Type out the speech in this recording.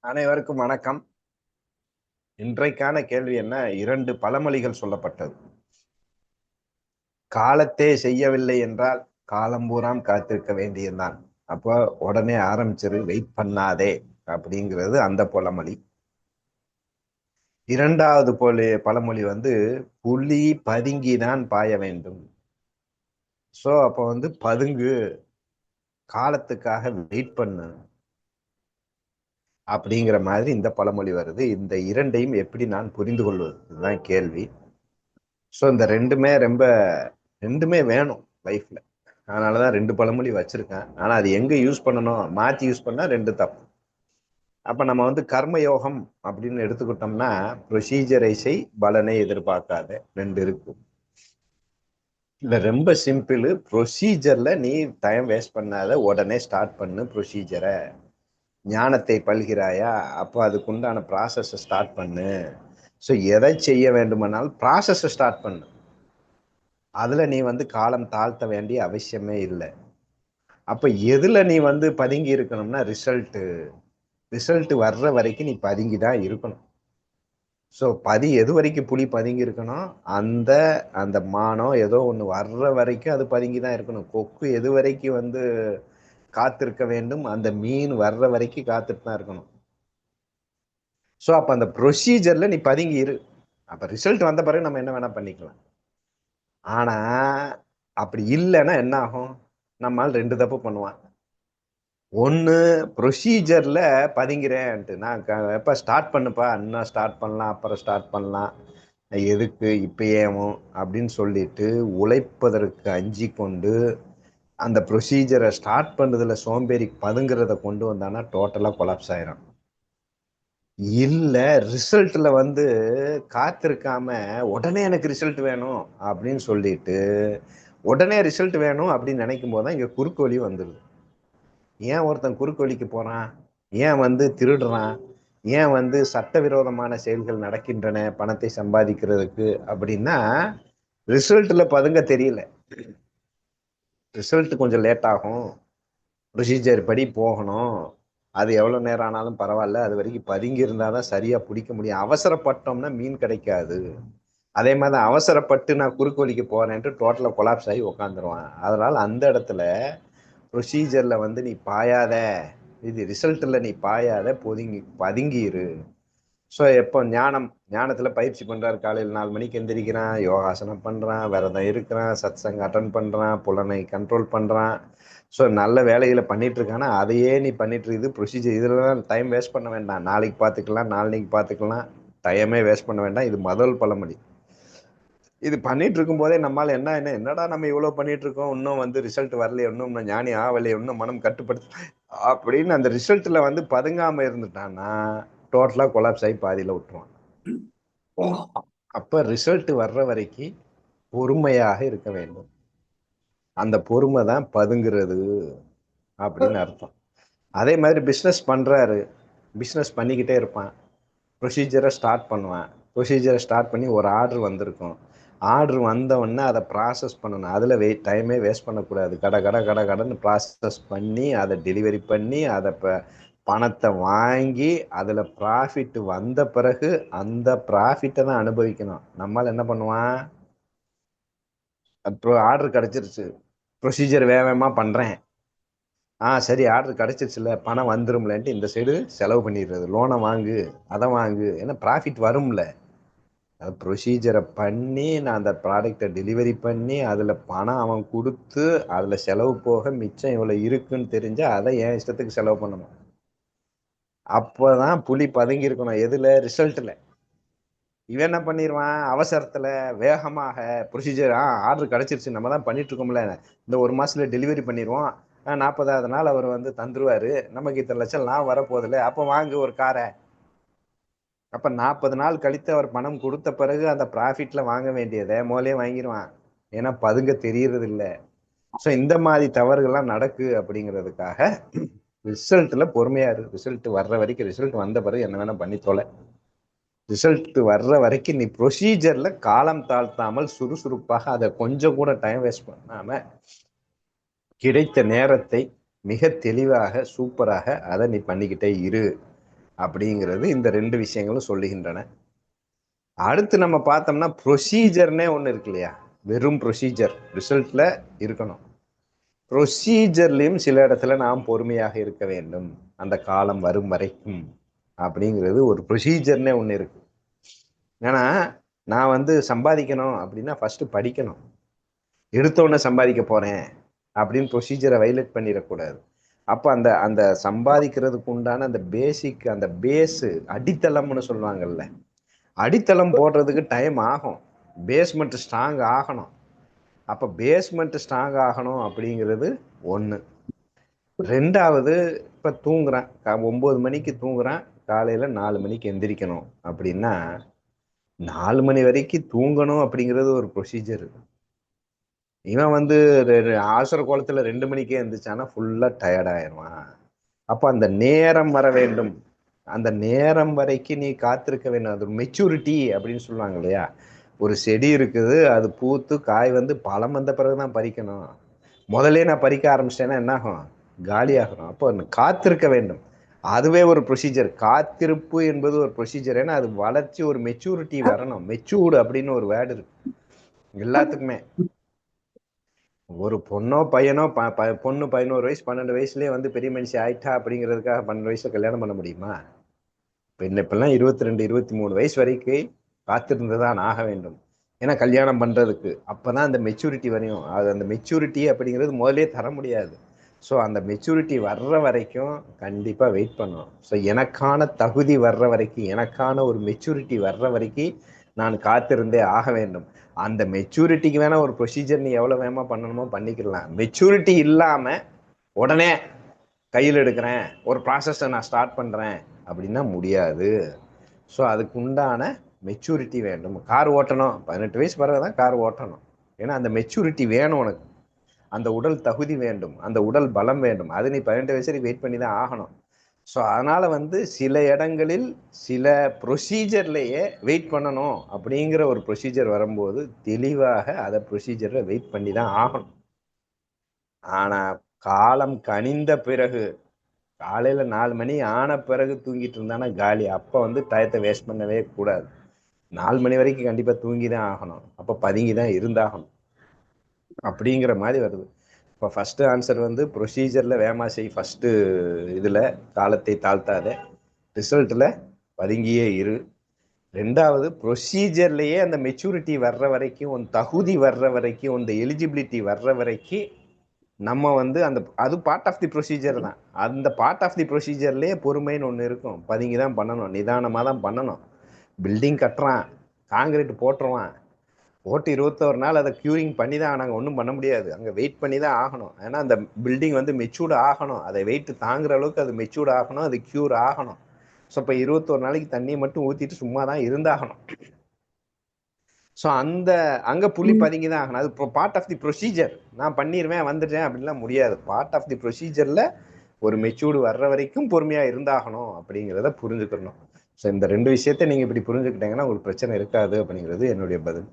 அனைவருக்கும் வணக்கம். இன்றைக்கான கேள்வி என்ன? இரண்டு பழமொழிகள் சொல்லப்பட்டது. காலத்தே செய்யவில்லை என்றால் காலம்பூராம் காத்திருக்க வேண்டியதுதான். அப்போ உடனே ஆரம்பிச்சிரு வெயிட் பண்ணாதே அப்படிங்கிறது அந்த பழமொழி. இரண்டாவது போல பழமொழி வந்து புலி பதுங்கிதான் பாய வேண்டும். ஸோ அப்போ வந்து பதுங்கு காலத்துக்காக வெயிட் பண்ணு. அப்படிங்கிற மாதிரி இந்த பழமொழி வருது. இந்த இரண்டையும் எப்படி நான் புரிந்து கொள்வது இதுதான் கேள்வி. ஸோ இந்த ரெண்டுமே ரொம்ப ரெண்டுமே வேணும் லைஃப்ல அதனாலதான் ரெண்டு பழமொழி வச்சிருக்கேன். ஆனால் அது எங்கே யூஸ் பண்ணணும்? மாற்றி யூஸ் பண்ணால் ரெண்டு தப்பு. அப்போ நம்ம வந்து கர்மயோகம் அப்படின்னு எடுத்துக்கிட்டோம்னா ப்ரொசீஜரை செய் பலனை எதிர்பார்க்காத ரெண்டு இருக்கும். இல்ல ரொம்ப சிம்பிள். ப்ரொசீஜர்ல நீ டைம் வேஸ்ட் பண்ணாத உடனே ஸ்டார்ட் பண்ணு ப்ரொசீஜரை ஞானத்தை பல்கிறாயா? அப்போ அதுக்குண்டான ப்ராசஸை ஸ்டார்ட் பண்ணு. ஸோ எதை செய்ய வேண்டுமானாலும் ப்ராசஸை ஸ்டார்ட் பண்ணு. அதில் நீ வந்து காலம் தாழ்த்த வேண்டிய அவசியமே இல்லை. அப்போ எதில் நீ வந்து பதுங்கி இருக்கணும்னா ரிசல்ட்டு ரிசல்ட் வர்ற வரைக்கும் நீ பதுங்கி தான் இருக்கணும். ஸோ பதி எது வரைக்கும் புளி பதுங்கி இருக்கணும் அந்த அந்த மானம் ஏதோ ஒன்று வர்ற வரைக்கும் அது பதுங்கி தான் இருக்கணும். கொக்கு எது வரைக்கும் வந்து காத்திருக்க வேண்டும் அந்த மீன் வர்ற வரைக்கும் காத்துட்டு தான் இருக்கணும். ஸோ அப்போ அந்த ப்ரொசீஜரில் நீ பதுங்கி இரு அப்போ ரிசல்ட் வந்த பிறகு நம்ம என்ன வேணால் பண்ணிக்கலாம். ஆனால் அப்படி இல்லைன்னா என்ன ஆகும்? நம்மால் ரெண்டு தப்பு பண்ணுவான். ஒன்று ப்ரொசீஜரில் பதுங்கிறேன்ட்டு. நான் எப்போ ஸ்டார்ட் பண்ணுப்பா? இன்னும் ஸ்டார்ட் பண்ணலாம் அப்புறம் ஸ்டார்ட் பண்ணலாம். எதுக்கு? இப்பயேவும் அப்படின்னு சொல்லிட்டு உழைப்பதற்கு அஞ்சி கொண்டு அந்த ப்ரொசீஜரை ஸ்டார்ட் பண்ணதில் சோம்பேறி பதுங்கிறத கொண்டு வந்தானா டோட்டலாக கொலாப்ஸ் ஆயிரும். இல்லை ரிசல்ட்டில் வந்து காத்திருக்காம உடனே எனக்கு ரிசல்ட் வேணும் அப்படின்னு சொல்லிட்டு உடனே ரிசல்ட் வேணும் அப்படின்னு நினைக்கும் போது தான் இங்கே குறுக்கோலி வந்துடுது ஏன் ஒருத்தன் குறுக்கோழிக்கு போறான்? ஏன் வந்து திருடுறான்? ஏன் வந்து சட்டவிரோதமான செயல்கள் நடக்கின்றன பணத்தை சம்பாதிக்கிறதுக்கு? அப்படின்னா ரிசல்ட்ல பதுங்க தெரியல. ரிசல்ட் கொஞ்சம் லேட் ஆகும். ப்ரொசீஜர் படி போகணும். அது எவ்வளோ நேரம் ஆனாலும் பரவாயில்ல. அது வரைக்கும் பதுங்கி இருந்தால் தான் சரியாக பிடிக்க முடியும். அவசரப்பட்டோம்னா மீன் கிடைக்காது. அதே மாதிரி அவசரப்பட்டு நான் குறுக்கோலிக்கு போகிறேன்ட்டு டோட்டலாக கொலாப்ஸ் ஆகி உக்காந்துருவான். அதனால் அந்த இடத்துல ப்ரொசீஜரில் வந்து நீ பாயாத. இது ரிசல்ட்டில் நீ பாயாத பொதுங்கி பதுங்கிரு. ஸோ எப்போ ஞானம் ஞானத்தில் பயிற்சி பண்ணுறாரு காலையில் நாலு மணிக்கு எந்திரிக்கிறான் யோகாசனம் பண்ணுறான் விரதம் இருக்கிறான் சத் சங்க அட்டன் பண்ணுறான் புலனை கண்ட்ரோல் பண்ணுறான் ஸோ நல்ல வேலைகளை பண்ணிகிட்ருக்கானா அதையே நீ பண்ணிகிட்ருக்குது ப்ரொசீஜர் இதில் டைம் வேஸ்ட் பண்ண வேண்டாம். நாளைக்கு பார்த்துக்கலாம் நாளைக்கு பார்த்துக்கலாம் டைமே வேஸ்ட் பண்ண வேண்டாம். இது முதல் பழமொழி. இது பண்ணிட்டு இருக்கும் போதே நம்மளால என்ன என்ன என்னடா நம்ம இவ்வளோ பண்ணிட்டு இருக்கோம் இன்னும் வந்து ரிசல்ட் வரலையே இன்னும் ஞானி ஆகலையே இன்னும் மனம் கட்டுப்படுத்த அப்படின்னு அந்த ரிசல்ட்ல வந்து பதுங்காம இருந்துட்டான்னா டோட்டலா கொலாப்ஸ் ஆகி பாதியில விட்டுருவான். அப்ப ரிசல்ட் வர்ற வரைக்கும் பொறுமையாக இருக்க வேண்டும். அந்த பொறுமை தான் பதுங்கிறது அப்படின்னு அர்த்தம். அதே மாதிரி பிஸ்னஸ் பண்றாரு. பிஸ்னஸ் பண்ணிக்கிட்டே இருப்பான். ப்ரொசீஜரை ஸ்டார்ட் பண்ணுவான். ப்ரொசீஜரை ஸ்டார்ட் பண்ணி ஒரு ஆர்டர் வந்திருக்கும். ஆர்டர் வந்தவொடனே அதை ப்ராசஸ் பண்ணணும். அதில் வெயிட் டைமே வேஸ்ட் பண்ணக்கூடாது. கடை கடை கடை கடைன்னு ப்ராசஸ் பண்ணி அதை டெலிவரி பண்ணி அதை இப்போ பணத்தை வாங்கி அதில் ப்ராஃபிட் வந்த பிறகு அந்த ப்ராஃபிட்டை தான் அனுபவிக்கணும். நம்மளால் என்ன பண்ணுவான்? அப்புறம் ஆர்டர் கிடச்சிருச்சு. ப்ரொசீஜர் வேகமாக பண்ணுறேன் ஆ சரி ஆர்டர் கிடச்சிருச்சுல பணம் வந்துரும்லன்ட்டு இந்த சைடு செலவு பண்ணிடுறது. லோனை வாங்கு அதை வாங்கு. ஏன்னா ப்ராஃபிட் வரும்ல. ப்ரொசீஜரை பண்ணி நான் அந்த ப்ராடக்டை டெலிவரி பண்ணி அதில் பணம் அவன் கொடுத்து அதில் செலவு போக மிச்சம் இவ்வளோ இருக்குன்னு தெரிஞ்சால் அதை என் இஷ்டத்துக்கு செலவு பண்ணணும். அப்போதான் புலி பதுங்கி இருக்கணும். ரிசல்ட்டில் இவன் என்ன பண்ணிடுவான் அவசரத்தில் வேகமாக ப்ரொசீஜர் ஆ ஆர்டர் கிடச்சிருச்சு. நம்ம தான் பண்ணிட்டுருக்கோம்ல இந்த ஒரு மாதத்தில் டெலிவரி பண்ணிடுவோம் நாற்பதாவது நாள் அவர் வந்து தந்துருவார். நமக்கு இத்தனை லட்சம் நான் வரப்போதில்லை அப்போ வாங்கு ஒரு காரை. அப்ப நாற்பது நாள் கழித்து அவர் பணம் கொடுத்த பிறகு அந்த ப்ராஃபிட்ல வாங்க வேண்டியதை மோலே வாங்கிடுவான் ஏன்னா பதுங்க தெரியறது இல்லை ஸோ இந்த மாதிரி தவறுகள்லாம் நடக்கு அப்படிங்கிறதுக்காக ரிசல்ட்ல பொறுமையா இருக்கு ரிசல்ட் வர்ற வரைக்கும் ரிசல்ட் வந்த பிறகு என்ன வேணா பண்ணி ரிசல்ட் வர்ற வரைக்கும் நீ ப்ரொசீஜர்ல காலம் தாழ்த்தாமல் சுறுசுறுப்பாக அதை கொஞ்சம் கூட டைம் வேஸ்ட் பண்ணாம கிடைத்த நேரத்தை மிக தெளிவாக சூப்பராக அதை நீ பண்ணிக்கிட்டே இரு. அப்படிங்கிறது இந்த ரெண்டு விஷயங்களும் சொல்லுகின்றன. அடுத்து நம்ம பார்த்தோம்னா ப்ரொசீஜர்னே ஒன்று இருக்கு இல்லையா? வெறும் ப்ரொசீஜர் ரிசல்ட்ல இருக்கணும். ப்ரொசீஜர்லையும் சில இடத்துல நாம் பொறுமையாக இருக்க வேண்டும். அந்த காலம் வரும் வரைக்கும் அப்படிங்கிறது ஒரு ப்ரொசீஜர்னே ஒன்று இருக்கு. ஏன்னா நான் வந்து சம்பாதிக்கணும் அப்படின்னா ஃபஸ்ட்டு படிக்கணும். எடுத்தோடனே சம்பாதிக்க போகிறேன் அப்படின்னு ப்ரொசீஜரை வைலேட் பண்ணிடக்கூடாது அப்போ அந்த அந்த சம்பாதிக்கிறதுக்கு உண்டான அந்த பேசிக் அந்த பேஸு அடித்தளம்னு சொல்லுவாங்கல்ல. அடித்தளம் போடுறதுக்கு டைம் ஆகும். பேஸ்மெண்ட் ஸ்ட்ராங் ஆகணும். அப்போ பேஸ்மெண்ட் ஸ்ட்ராங் ஆகணும் அப்படிங்கிறது ஒன்று ரெண்டாவது இப்போ தூங்குறான். ஒம்பது மணிக்கு தூங்குறான். காலையில் நாலு மணிக்கு எந்திரிக்கணும். அப்படின்னா நாலு மணி வரைக்கும் தூங்கணும் அப்படிங்கிறது ஒரு ப்ரொசீஜர் இவன் வந்து ஆசர கோலத்தில் ரெண்டு மணிக்கே இருந்துச்சானா ஃபுல்லாக டயர்ட் ஆயிடுவான். அப்போ அந்த நேரம் வர வேண்டும். அந்த நேரம் வரைக்கும் நீ காத்திருக்க வேண்டும். அது மெச்சூரிட்டி அப்படின்னு சொல்லுவாங்க இல்லையா? ஒரு செடி இருக்குது அது பூத்து காய் வந்து பழம் வந்த பிறகு தான் பறிக்கணும். முதல்ல நான் பறிக்க ஆரம்பிச்சிட்டேன்னா என்ன ஆகும் காலியாகணும் அப்போ காத்திருக்க வேண்டும். அதுவே ஒரு ப்ரொசீஜர் காத்திருப்பு என்பது ஒரு ப்ரொசீஜர் ஏன்னா அது வளர்ச்சி ஒரு மெச்சூரிட்டி வரணும். மெச்சூர்டு அப்படின்னு ஒரு வேர்டு இருக்கு. எல்லாத்துக்குமே. ஒரு பொண்ணோ பையனோ பொண்ணு பதினோரு வயசு பன்னெண்டு வயசுலயே வந்து பெரிய மனுஷி ஆயிட்டா அப்படிங்கிறதுக்காக பன்னெண்டு வயசுல கல்யாணம் பண்ண முடியுமா? இப்போ இப்பெல்லாம் இருபத்தி ரெண்டு இருபத்தி மூணு வயசு வரைக்கும் காத்திருந்துதான் ஆக வேண்டும். ஏன்னா கல்யாணம் பண்றதுக்கு. அப்பதான் அந்த மெச்சூரிட்டி வரையும். அது அந்த மெச்சூரிட்டி அப்படிங்கிறது முதலே தர முடியாது. ஸோ அந்த மெச்சூரிட்டி வர்ற வரைக்கும் கண்டிப்பாக வெயிட் பண்ணணும். ஸோ எனக்கான தகுதி வர்ற வரைக்கும் எனக்கான ஒரு மெச்சூரிட்டி வர்ற வரைக்கும் நான் காத்திருந்தே ஆக வேண்டும். அந்த மெச்சூரிட்டிக்கு வேணா ஒரு ப்ரொசீஜர் நீ எவ்வளோ வேகமாக பண்ணணுமோ பண்ணிக்கலாம் மெச்சூரிட்டி இல்லாமல் உடனே கையில் எடுக்கிறேன். ஒரு ப்ராசஸை நான் ஸ்டார்ட் பண்ணுறேன் அப்படின்னா முடியாது. ஸோ அதுக்கு உண்டான மெச்சூரிட்டி வேண்டும். கார் ஓட்டணும். பதினெட்டு வயசு பிறகு தான் கார் ஓட்டணும். ஏன்னா அந்த மெச்சூரிட்டி வேணும் உனக்கு. அந்த உடல் தகுதி வேண்டும். அந்த உடல் பலம் வேண்டும். அது நீ பதினெட்டு வயசு வெயிட் பண்ணி தான் ஆகணும். ஸோ அதனால வந்து சில இடங்களில் சில ப்ரொசீஜர்லேயே வெயிட் பண்ணணும் அப்படிங்கிற ஒரு ப்ரொசீஜர் வரும்போது தெளிவாக அதை ப்ரொசீஜரில் வெயிட் பண்ணி தான் ஆகணும். ஆனால் காலம் கனிந்த பிறகு காலையில் நாலு மணி ஆன பிறகு தூங்கிட்டு இருந்தானா காலி. அப்போ வந்து டயத்தை வேஸ்ட் பண்ணவே கூடாது. நாலு மணி வரைக்கும் கண்டிப்பாக தூங்கி தான் ஆகணும். அப்போ பதுங்கி தான் இருந்தாகணும். அப்படிங்கிற மாதிரி வருது. இப்போ ஃபஸ்ட்டு ஆன்சர் வந்து ப்ரொசீஜரில் வேமாசை ஃபஸ்ட்டு இதில் காலத்தை தாழ்த்தாத. ரிசல்ட்டில் பதுங்கியே இரு. ரெண்டாவது ப்ரொசீஜர்லேயே அந்த மெச்சூரிட்டி வர்ற வரைக்கும் உன் தகுதி வர்ற வரைக்கும் இந்த எலிஜிபிலிட்டி வர்ற வரைக்கும் நம்ம வந்து அந்த அது பார்ட் ஆஃப் தி ப்ரொசீஜர் தான். அந்த பார்ட் ஆஃப் தி ப்ரொசீஜர்லேயே பொறுமைன்னு ஒன்று இருக்கும். பதுங்கி தான் பண்ணணும். நிதானமாக தான் பண்ணணும். பில்டிங் கட்டுறான். காங்கிரீட் போட்டுருவான். போட்டு இருபத்தோரு நாள் அதை க்யூரிங் பண்ணி தான் நாங்கள் ஒன்றும் பண்ண முடியாது. அங்கே வெயிட் பண்ணி தான் ஆகணும். ஏன்னா அந்த பில்டிங் வந்து மெச்சூர்டு ஆகணும். அதை வெயிட் தாங்குற அளவுக்கு அது மெச்சூர்டு ஆகணும். அது க்யூர் ஆகணும். ஸோ இப்போ இருபத்தோரு நாளைக்கு தண்ணியை மட்டும் ஊற்றிட்டு சும்மா தான் இருந்தாகணும். ஸோ அந்த அங்கே புள்ளி பதுங்கி தான் ஆகணும். அது பார்ட் ஆஃப் தி ப்ரொசீஜர் நான் பண்ணிடுவேன் வந்துட்டேன் அப்படின்லாம் முடியாது. பார்ட் ஆஃப் தி ப்ரொசீஜரில் ஒரு மெச்சூர்டு வர்ற வரைக்கும் பொறுமையாக இருந்தாகணும் அப்படிங்கிறத புரிஞ்சுக்கணும். ஸோ இந்த ரெண்டு விஷயத்த நீங்கள் இப்படி புரிஞ்சுக்கிட்டீங்கன்னா உங்களுக்கு பிரச்சனை இருக்காது அப்படிங்கிறது என்னுடைய பதில்.